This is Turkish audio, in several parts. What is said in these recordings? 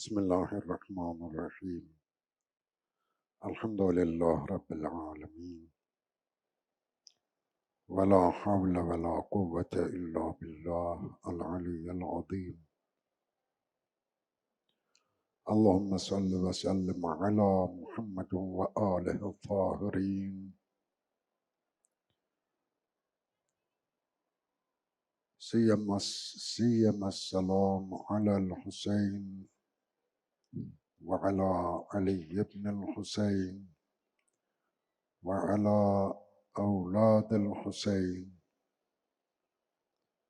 بسم الله الرحمن الرحيم. الحمد لله رب العالمين. ولا حول ولا قوة إلا بالله العلي العظيم. اللهم صل وسلم على محمد وآله الطاهرين. سيما سيما السلام على الحسين وعلى علي بن الحسين وعلى أولاد الحسين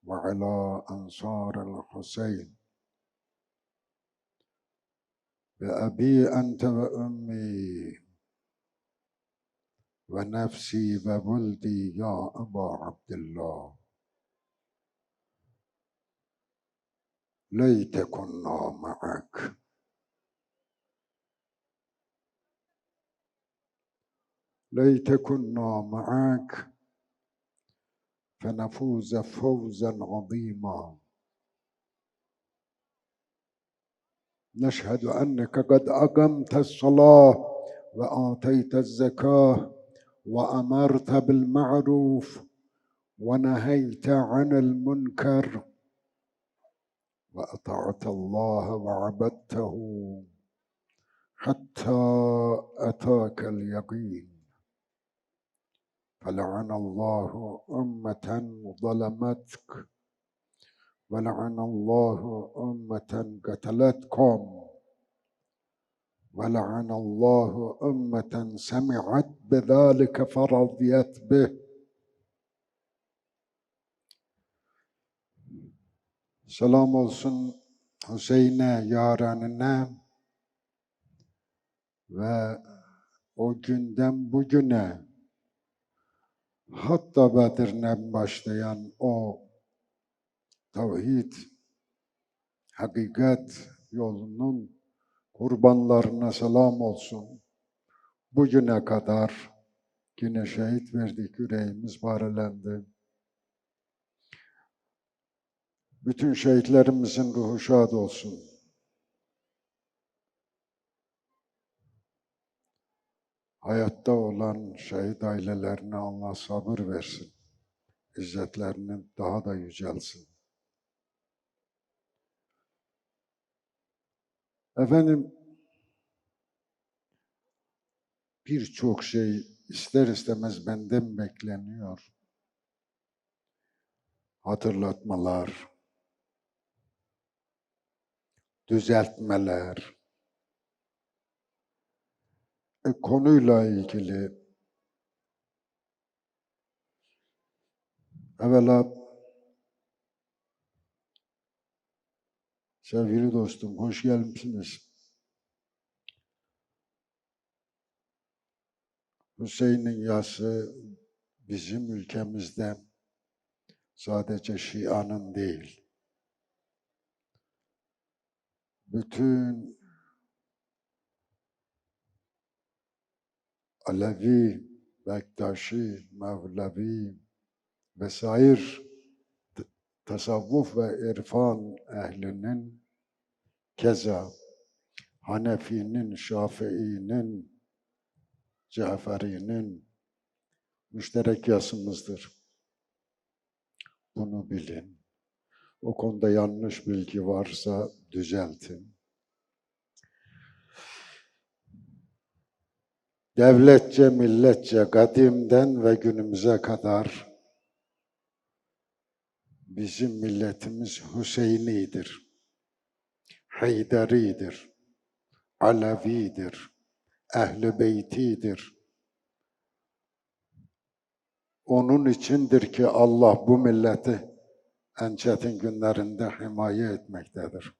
وعلى أنصار الحسين. بأبي أنت وأمي ونفسي وولدي يا أبا عبد الله ليت كنا معك ليت كنا معك فنفوز فوزا عظيما. نشهد أنك قد أقمت الصلاة وآتيت الزكاة وأمرت بالمعروف ونهيت عن المنكر وأطعت الله وعبدته حتى أتاك اليقين. فلعن الله أمة ظلمتك ولعن الله أمة قتلتكم ولعن الله أمة سمعت بذلك فرضيت به Selam olsun Hüseyin'e, yarenine ve o günden bugüne hatta Bedir'den başlayan o tevhid, hakikat yolunun kurbanlarına selam olsun. Bugüne kadar yine şehit verdik, yüreğimiz barelendi. Bütün şehitlerimizin ruhu şad olsun. Hayatta olan şehit ailelerine Allah sabır versin. İzzetlerinin daha da yücelsin. Efendim, birçok şey ister istemez benden bekleniyor. Hatırlatmalar, düzeltmeler, konuyla ilgili evvela sevgili dostum hoş gelmişsiniz. Hüseyin'in yası bizim ülkemizde sadece Şia'nın değil, bütün Alevi, Bektaşi, Mevlevi vesair tasavvuf ve irfan ehlinin keza Hanefi'nin, Şafii'nin, Caferi'nin müşterek yasımızdır. Bunu bilin. O konuda yanlış bilgi varsa düzeltin. Devletçe, milletçe, kadimden ve günümüze kadar bizim milletimiz Hüseyini'dir, Heyderi'dir, Alevi'dir, Ehl-i Beyti'dir. Onun içindir ki Allah bu milleti en çetin günlerinde himaye etmektedir.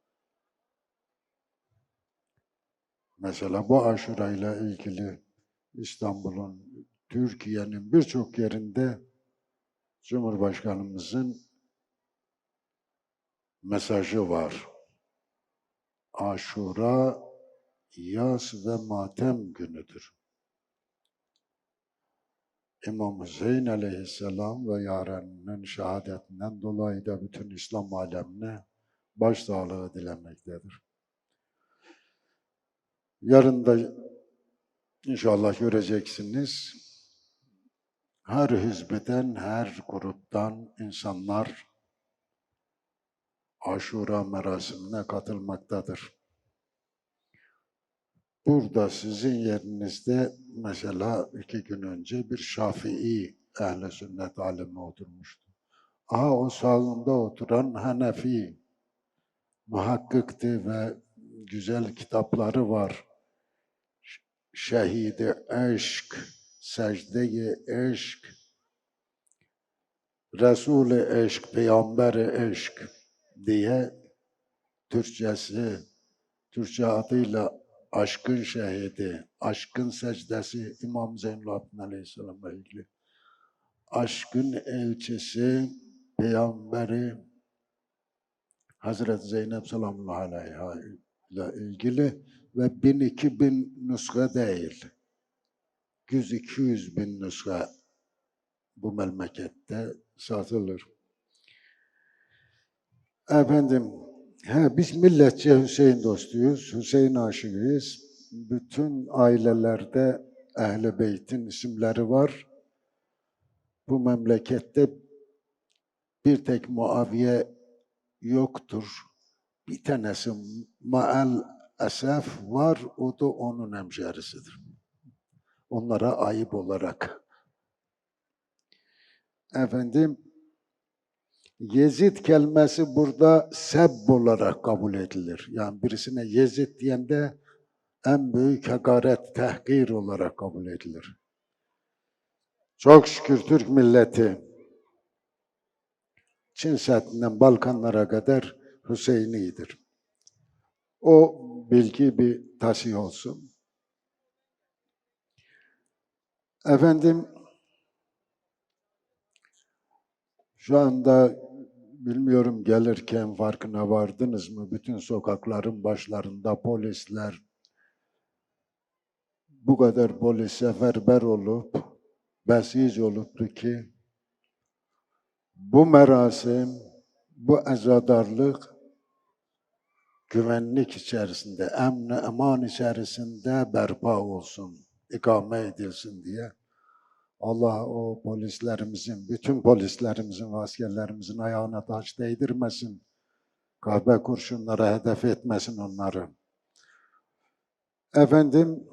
Mesela bu aşure ile ilgili İstanbul'un, Türkiye'nin birçok yerinde Cumhurbaşkanımızın mesajı var. Aşura yas ve matem günüdür. İmam Hüseyin aleyhisselam ve yareninin şehadetinden dolayı da bütün İslam alemine başsağlığı dilemektedir. Yarın da inşallah göreceksiniz. Her hizbeden, her gruptan insanlar Aşura merasimine katılmaktadır. Burada sizin yerinizde mesela iki gün önce bir Şafii ehl sünnet alimi oturmuştu. Aha o sağında oturan Hanefi muhakkıktı ve güzel kitapları var. Şehidi eşk, secde-i eşk, Resul-i eşk, Peygamber-i diye Türkçesi, Türkçe adıyla aşkın şehidi, aşkın secdesi İmam Zeynel Abidin Aleyhisselam'la ilgili. Aşkın elçisi, peygamberi Hazreti Zeynep sallallahu aleyha ile ilgili ve bin iki bin nüsha değil. 100-200 bin nüsha bu memlekette satılır. Efendim, he, biz milletçe Hüseyin dostuyuz, Hüseyin aşığıyız. Bütün ailelerde Ehl-i Beyt'in isimleri var. Bu memlekette bir tek Muaviye yoktur. Bir tanesi Maal Esef var, o da onun hemşerisidir. Onlara ayıp olarak. Efendim, Yezid kelimesi burada seb olarak kabul edilir. Yani birisine Yezid diyende en büyük hakaret, tehkir olarak kabul edilir. Çok şükür Türk milleti Çin Seddi'nden Balkanlara kadar Hüseyini'dir. O bilgi bir tasih olsun. Efendim, şu anda bilmiyorum gelirken farkına vardınız mı? Bütün sokakların başlarında polisler bu kadar polis seferber olup, besiz oluptu ki bu merasim, bu ezadarlık güvenlik içerisinde, emni eman içerisinde berpa olsun, ikame edilsin diye Allah o polislerimizin, bütün polislerimizin ve askerlerimizin ayağına taş değdirmesin. Kahve kurşunlara hedef etmesin onları. Efendim,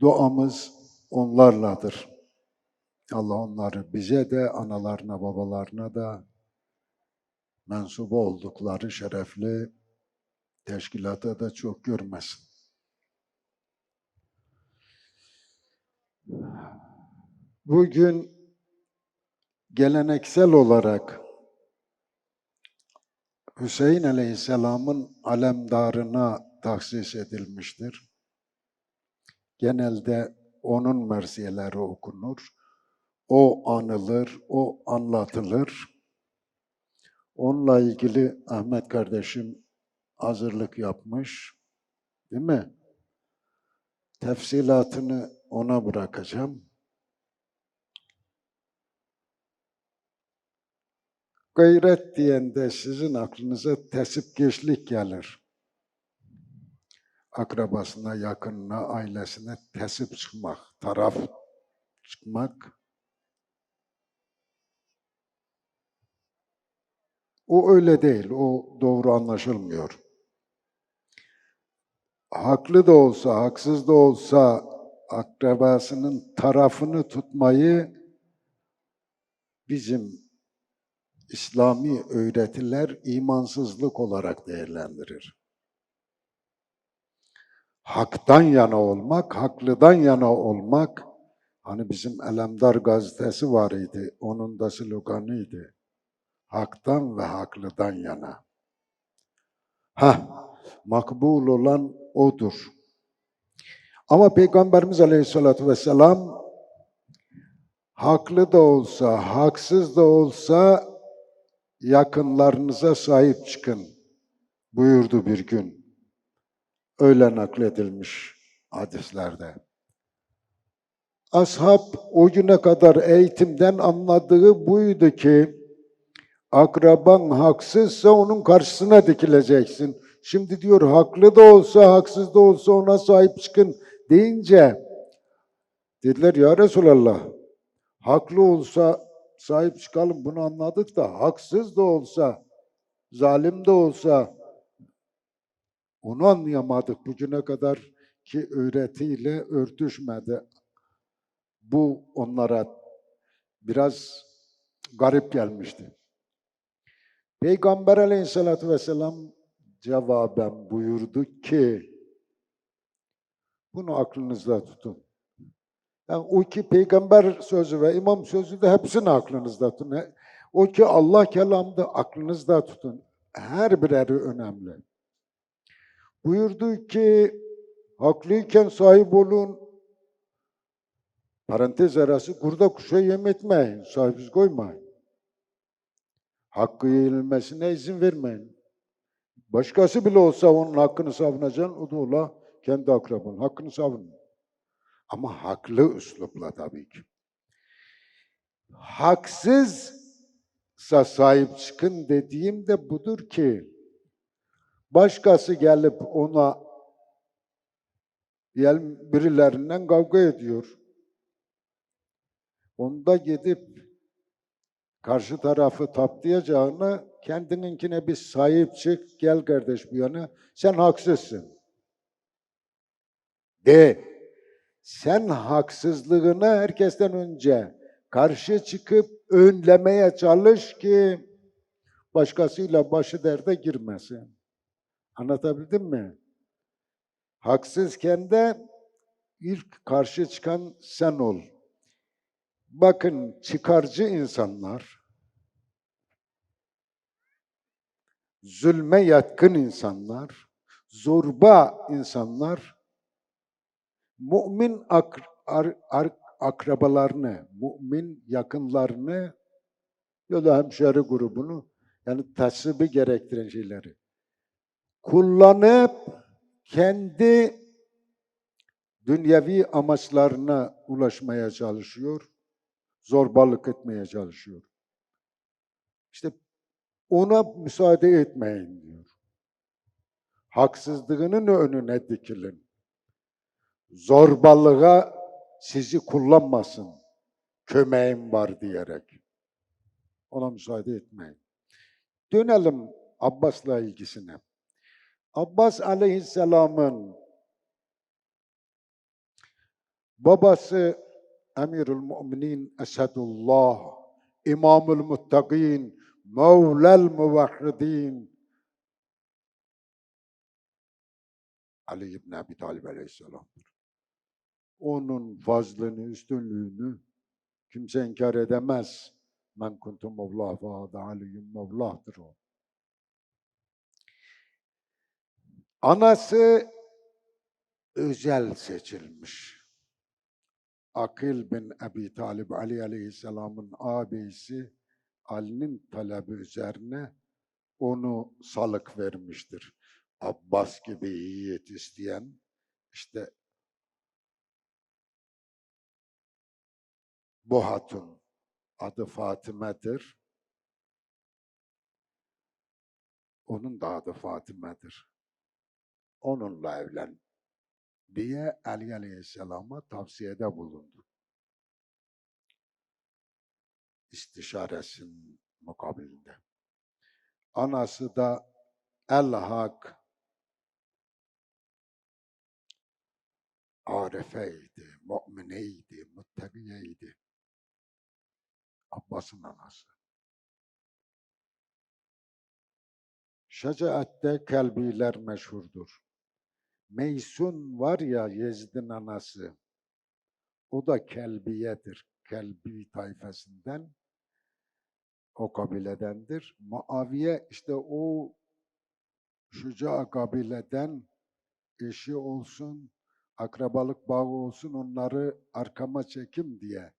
duamız onlarladır. Allah onları bize de, analarına, babalarına da mensup oldukları şerefli teşkilata da çok görmesin. Bugün geleneksel olarak Hüseyin Aleyhisselam'ın alemdarına tahsis edilmiştir. Genelde onun mersiyeleri okunur. O anılır, o anlatılır. Onunla ilgili Ahmet kardeşim hazırlık yapmış. Değil mi? Tefsilatını ona bırakacağım. Gayret diyende sizin aklınıza tesipkeşlik gelir. Akrabasına, yakınına, ailesine tesip çıkmak, taraf çıkmak. O öyle değil, o doğru anlaşılmıyor. Haklı da olsa, haksız da olsa akrabasının tarafını tutmayı bizim İslami öğretiler imansızlık olarak değerlendirir. Haktan yana olmak, haklıdan yana olmak, hani bizim Elemdar gazetesi var idi, onun da sloganıydı. Haktan ve haklıdan yana. Ha, makbul olan odur. Ama Peygamberimiz Aleyhisselatü Vesselam haklı da olsa, haksız da olsa yakınlarınıza sahip çıkın buyurdu bir gün. Öyle nakledilmiş hadislerde. Ashab o güne kadar eğitimden anladığı buydu ki akraban haksızsa onun karşısına dikileceksin. Şimdi diyor haklı da olsa haksız da olsa ona sahip çıkın deyince dediler ya Resulallah haklı olsa sahip çıkalım bunu anladık da haksız da olsa zalim de olsa onu anlayamadık bugüne kadar ki öğretiyle örtüşmedi. Bu onlara biraz garip gelmişti. Peygamber aleyhissalatü vesselam cevaben buyurdu ki bunu aklınızda tutun. Yani o ki peygamber sözü ve imam sözü de hepsini aklınızda tutun. O ki Allah kelamı aklınızda tutun. Her bireri önemli. Buyurdu ki haklıyken sahip olun. Parantez arası kurda kuşa yem etmeyin. Sahibiz koymayın. Hakkı yenilmesine izin vermeyin. Başkası bile olsa onun hakkını savunacaksın. Ola kendi akraban. Hakkını savun. Ama haklı üslupla tabii ki. Haksızsa sahip çıkın dediğim de budur ki başkası gelip ona diyelim birilerinden kavga ediyor. Onda gidip karşı tarafı taplayacağına kendininkine bir sahip çık. Gel kardeş bu yana. Sen haksızsın. De. Sen haksızlığını herkesten önce karşı çıkıp önlemeye çalış ki başkasıyla başı derde girmesin. Anlatabildim mi? Haksızken de ilk karşı çıkan sen ol. Bakın çıkarcı insanlar, zulme yatkın insanlar, zorba insanlar, mümin ak- ar- ar- akrabalarını, mümin yakınlarını ya da hemşeri grubunu yani tasvibi gerektiren şeyleri kullanıp kendi dünyevi amaçlarına ulaşmaya çalışıyor, zorbalık etmeye çalışıyor. İşte ona müsaade etmeyin diyor. Haksızlığının önüne dikilin. Zorbalığa sizi kullanmasın. Kömeğim var diyerek. Ona müsaade etmeyin. Dönelim Abbas'la ilgisine. Abbas aleyhisselamın babası Emirül Müminin Esedullah, İmamül Muttaqin, Mevlel Muvahhidin Ali İbn Abi Talib aleyhisselamdır. Onun fazlını, üstünlüğünü kimse inkar edemez. Men kuntu Mevlah ve hâdâ Aliyyum Mevlah'tır o. Anası özel seçilmiş. Akil bin Ebi Talib Ali Aleyhisselam'ın ağabeyisi Ali'nin talebi üzerine onu salık vermiştir. Abbas gibi yiğit isteyen işte bu hatun adı Fatime'dir. Onun da adı Fatime'dir. Onunla evlen diye Ali Aleyhisselam'a tavsiyede bulundu. İstişaresinin mukabilinde. Anası da El-Hak arifeydi, mümineydi, muttakiyeydi. Abbas'ın anası. Şecaatte kelbiler meşhurdur. Meysun var ya Yezid'in anası. O da kelbiyedir. Kelbi tayfasından o kabiledendir. Muaviye işte o şuca kabileden eşi olsun, akrabalık bağı olsun onları arkama çekim diye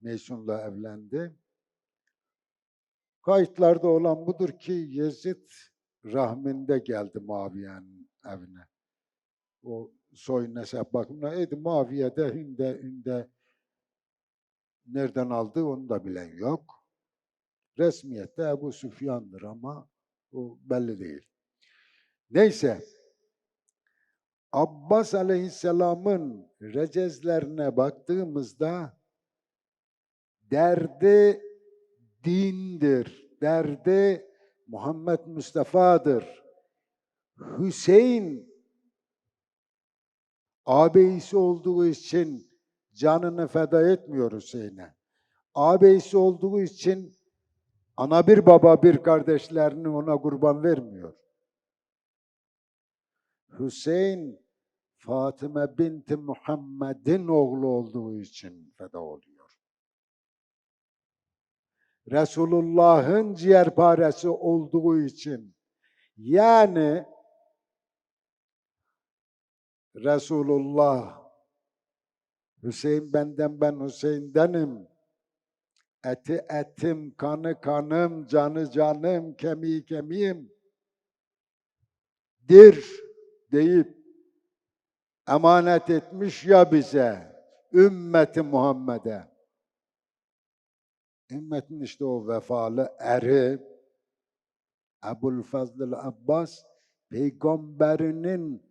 Meysun'la evlendi. Kayıtlarda olan budur ki Yezid rahminde geldi Muaviye'nin evine. O soy nesep bakımına Edi Muaviye'de Hünde Hünde nereden aldı onu da bilen yok. Resmiyette Ebu Süfyan'dır ama bu belli değil. Neyse. Abbas Aleyhisselam'ın recezlerine baktığımızda derdi dindir. Derdi Muhammed Mustafa'dır. Hüseyin ağabeyisi olduğu için canını feda etmiyor Hüseyin'e. Ağabeyisi olduğu için ana bir baba bir kardeşlerini ona kurban vermiyor. Hüseyin Fatıma binti Muhammed'in oğlu olduğu için feda oluyor. Resulullah'ın ciğerparesi olduğu için yani Resulullah Hüseyin benden ben Hüseyin'denim. Eti etim, kanı kanım, canı canım, kemiği kemiğim. Dir deyip emanet etmiş ya bize ümmeti Muhammed'e. Ümmetin işte o vefalı eri Ebul Fazıl Abbas peygamberinin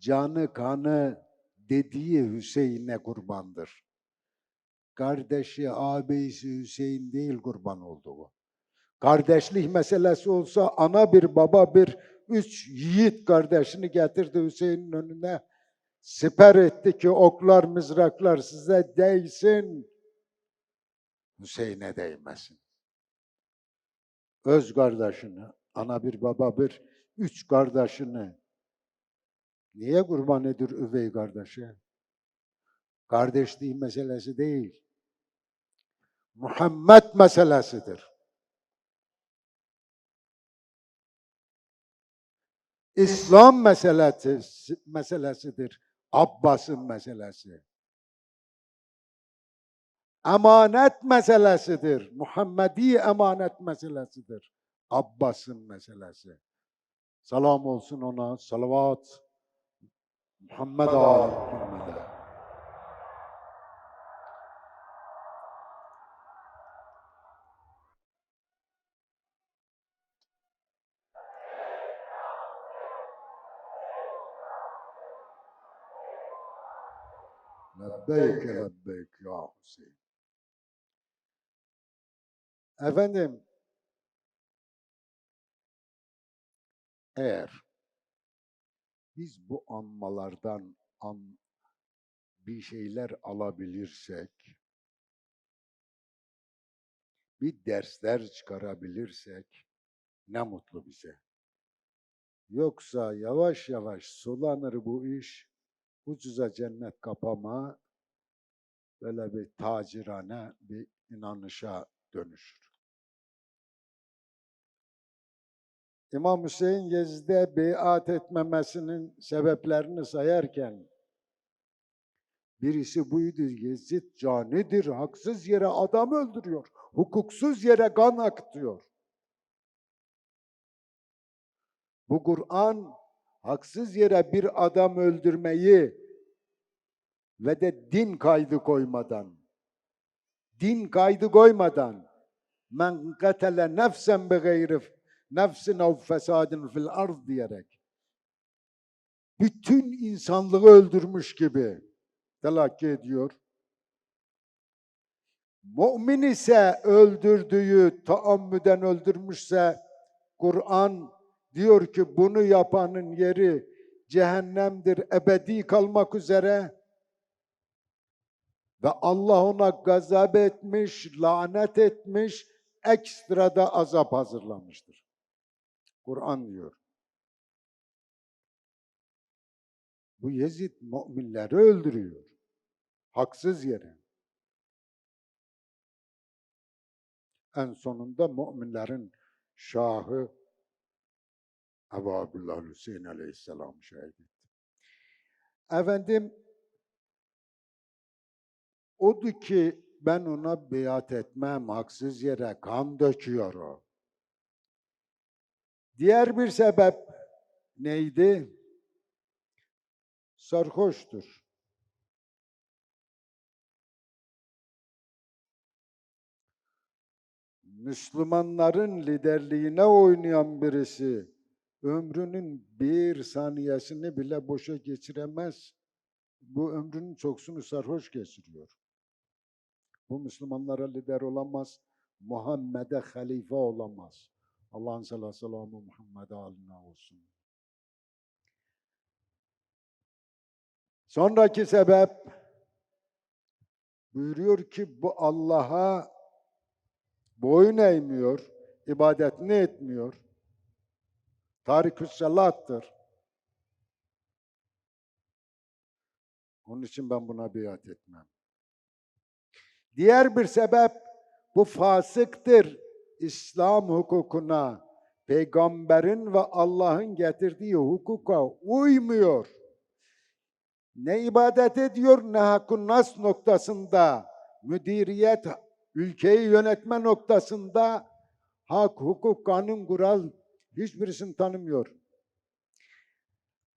canı kanı dediği Hüseyin'e kurbandır. Kardeşi, ağabeyisi Hüseyin değil kurban olduğu. Kardeşlik meselesi olsa ana bir baba bir üç yiğit kardeşini getirdi Hüseyin'in önüne. Siper etti ki oklar, mızraklar size değsin. Hüseyin'e değmesin. Öz kardeşini, ana bir baba bir, üç kardeşini niye kurban edir üvey kardeşi? Kardeşliği meselesi değil. Muhammed meselesidir. İslam meselesi, meselesidir. Abbas'ın meselesi. Emanet meselesidir. Muhammedi emanet meselesidir. Abbas'ın meselesi. Salam olsun ona, salavat. Muhammed Ali Muhammed'e. Lebbeyk lebbeyk ya Hüseyin. Efendim, eğer biz bu anmalardan an, bir şeyler alabilirsek, bir dersler çıkarabilirsek ne mutlu bize. Yoksa yavaş yavaş sulanır bu iş, ucuza cennet kapama, böyle bir tacirane bir inanışa dönüşür. İmam Hüseyin Yezid'e beyat etmemesinin sebeplerini sayarken birisi buydu Yezid canidir, haksız yere adam öldürüyor, hukuksuz yere kan akıtıyor. Bu Kur'an haksız yere bir adam öldürmeyi ve de din kaydı koymadan, din kaydı koymadan men katele nefsen be gayri nefsin ev fesadin fil arz diyerek bütün insanlığı öldürmüş gibi telakki ediyor. Mümin ise öldürdüğü taammüden öldürmüşse Kur'an diyor ki bunu yapanın yeri cehennemdir ebedi kalmak üzere ve Allah ona gazap etmiş, lanet etmiş, ekstrada azap hazırlamıştır. Kur'an diyor. Bu Yezid müminleri öldürüyor. Haksız yere. En sonunda müminlerin şahı Ebu Abdullah Hüseyin Aleyhisselam şahit etti. Efendim, odur ki ben ona biat etmem, haksız yere kan döküyor o. Diğer bir sebep neydi? Sarhoştur. Müslümanların liderliğine oynayan birisi ömrünün bir saniyesini bile boşa geçiremez. Bu ömrünün çoksunu sarhoş geçiriyor. Bu Müslümanlara lider olamaz. Muhammed'e halife olamaz. Allah'ın sallallahu selamı Muhammed'e haline olsun. Sonraki sebep buyuruyor ki bu Allah'a boyun eğmiyor, ibadetini etmiyor. Tarikü salattır. Onun için ben buna biat etmem. Diğer bir sebep bu fasıktır. İslam hukukuna, peygamberin ve Allah'ın getirdiği hukuka uymuyor. Ne ibadet ediyor ne hakkun nas noktasında, müdiriyet, ülkeyi yönetme noktasında hak, hukuk, kanun, kural hiçbirisini tanımıyor.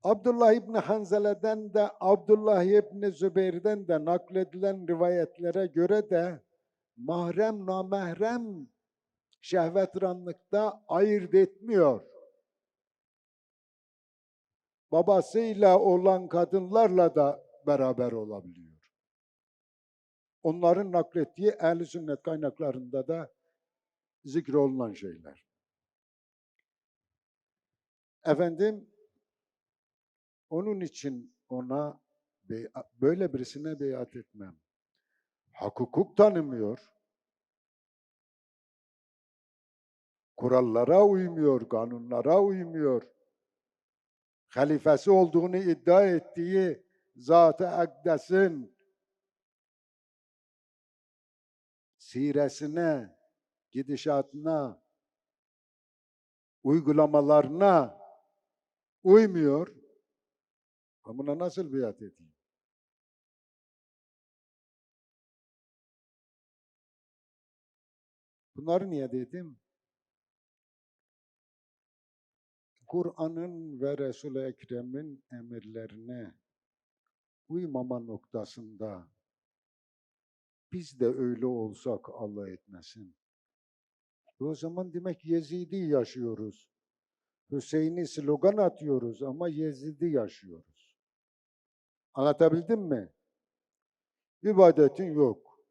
Abdullah İbni Hanzele'den de Abdullah İbni Zübeyir'den de nakledilen rivayetlere göre de mahrem namahrem şehvetranlıkta ayırt etmiyor. Babasıyla olan kadınlarla da beraber olabiliyor. Onların naklettiği ehl sünnet kaynaklarında da zikrolunan şeyler. Efendim, onun için ona böyle birisine beyat etmem. Hak hukuk tanımıyor. Kurallara uymuyor, kanunlara uymuyor. Halifesi olduğunu iddia ettiği Zat-ı Akdes'in siresine, gidişatına, uygulamalarına uymuyor. Ben buna nasıl biat edeyim? Bunları niye dedim? Kur'an'ın ve Resul-i Ekrem'in emirlerine uymama noktasında biz de öyle olsak Allah etmesin. O zaman demek Yezidi yaşıyoruz. Hüseyin'i slogan atıyoruz ama Yezidi yaşıyoruz. Anlatabildim mi? İbadetin yok.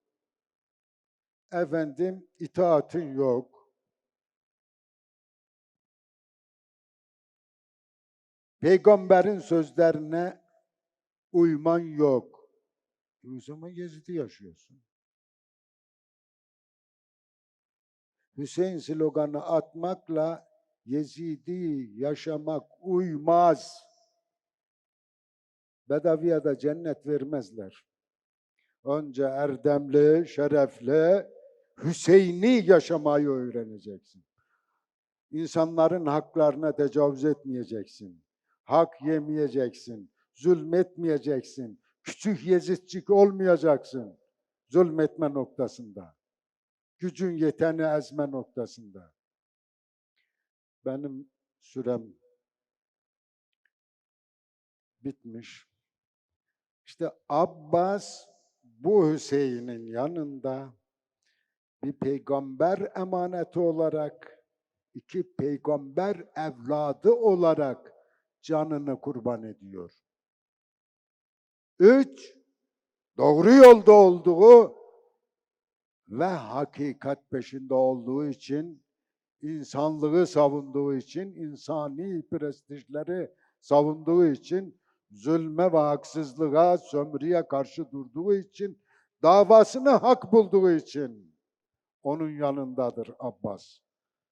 Efendim itaatin yok. Peygamberin sözlerine uyman yok. E O zaman Yezidi yaşıyorsun. Hüseyin sloganı atmakla Yezidi yaşamak uymaz. Bedaviyada cennet vermezler. Önce erdemli, şerefli, Hüseyin'i yaşamayı öğreneceksin. İnsanların haklarına tecavüz etmeyeceksin. Hak yemeyeceksin. Zulmetmeyeceksin. Küçük yezitçik olmayacaksın. Zulmetme noktasında. Gücün yeteni ezme noktasında. Benim sürem bitmiş. İşte Abbas bu Hüseyin'in yanında bir peygamber emaneti olarak, iki peygamber evladı olarak canını kurban ediyor. Üç, doğru yolda olduğu ve hakikat peşinde olduğu için, insanlığı savunduğu için, insani prestijleri savunduğu için, zulme ve haksızlığa, sömürüye karşı durduğu için, davasını hak bulduğu için onun yanındadır Abbas.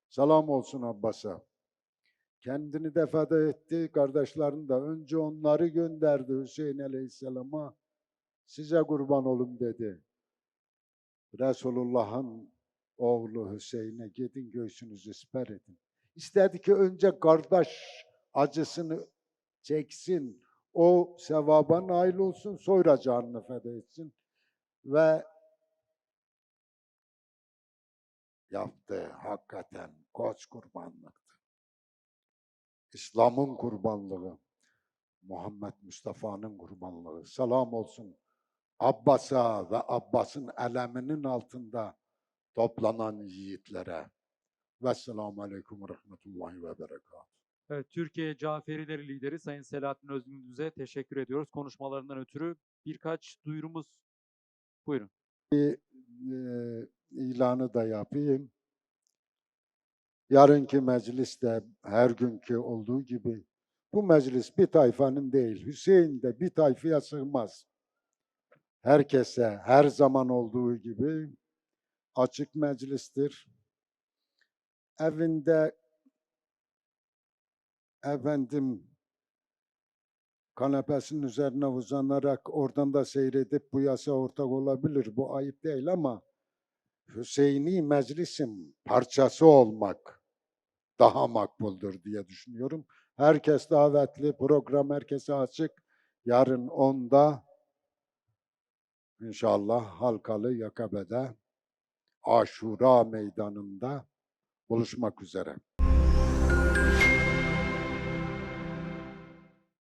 Selam olsun Abbas'a. Kendini de feda etti, kardeşlerini de. Önce onları gönderdi Hüseyin Aleyhisselam'a. Size kurban olun dedi. Resulullah'ın oğlu Hüseyin'e gidin göğsünüzü siper edin. İstedi ki önce kardeş acısını çeksin. O sevaba nail olsun, sonra canını feda etsin. Ve yaptı hakikaten koç kurbanlıktı. İslam'ın kurbanlığı, Muhammed Mustafa'nın kurbanlığı. Selam olsun Abbas'a ve Abbas'ın eleminin altında toplanan yiğitlere. Vesselamu Aleyküm ve Rahmetullahi ve Berekatuhu. Evet, Türkiye Caferileri lideri Sayın Selahattin Özgündüz'e teşekkür ediyoruz konuşmalarından ötürü. Birkaç duyurumuz. Buyurun. Eee, ilanı da yapayım. Yarınki mecliste her günkü olduğu gibi bu meclis bir tayfanın değil, Hüseyin de bir tayfaya sığmaz. Herkese her zaman olduğu gibi açık meclistir. Evinde efendim kanepesinin üzerine uzanarak oradan da seyredip bu yasa ortak olabilir. Bu ayıp değil ama Hüseyini meclisin parçası olmak daha makbuldür diye düşünüyorum. Herkes davetli, program herkese açık. Yarın 10'da inşallah Halkalı Yakabe'de Aşura Meydanı'nda buluşmak üzere.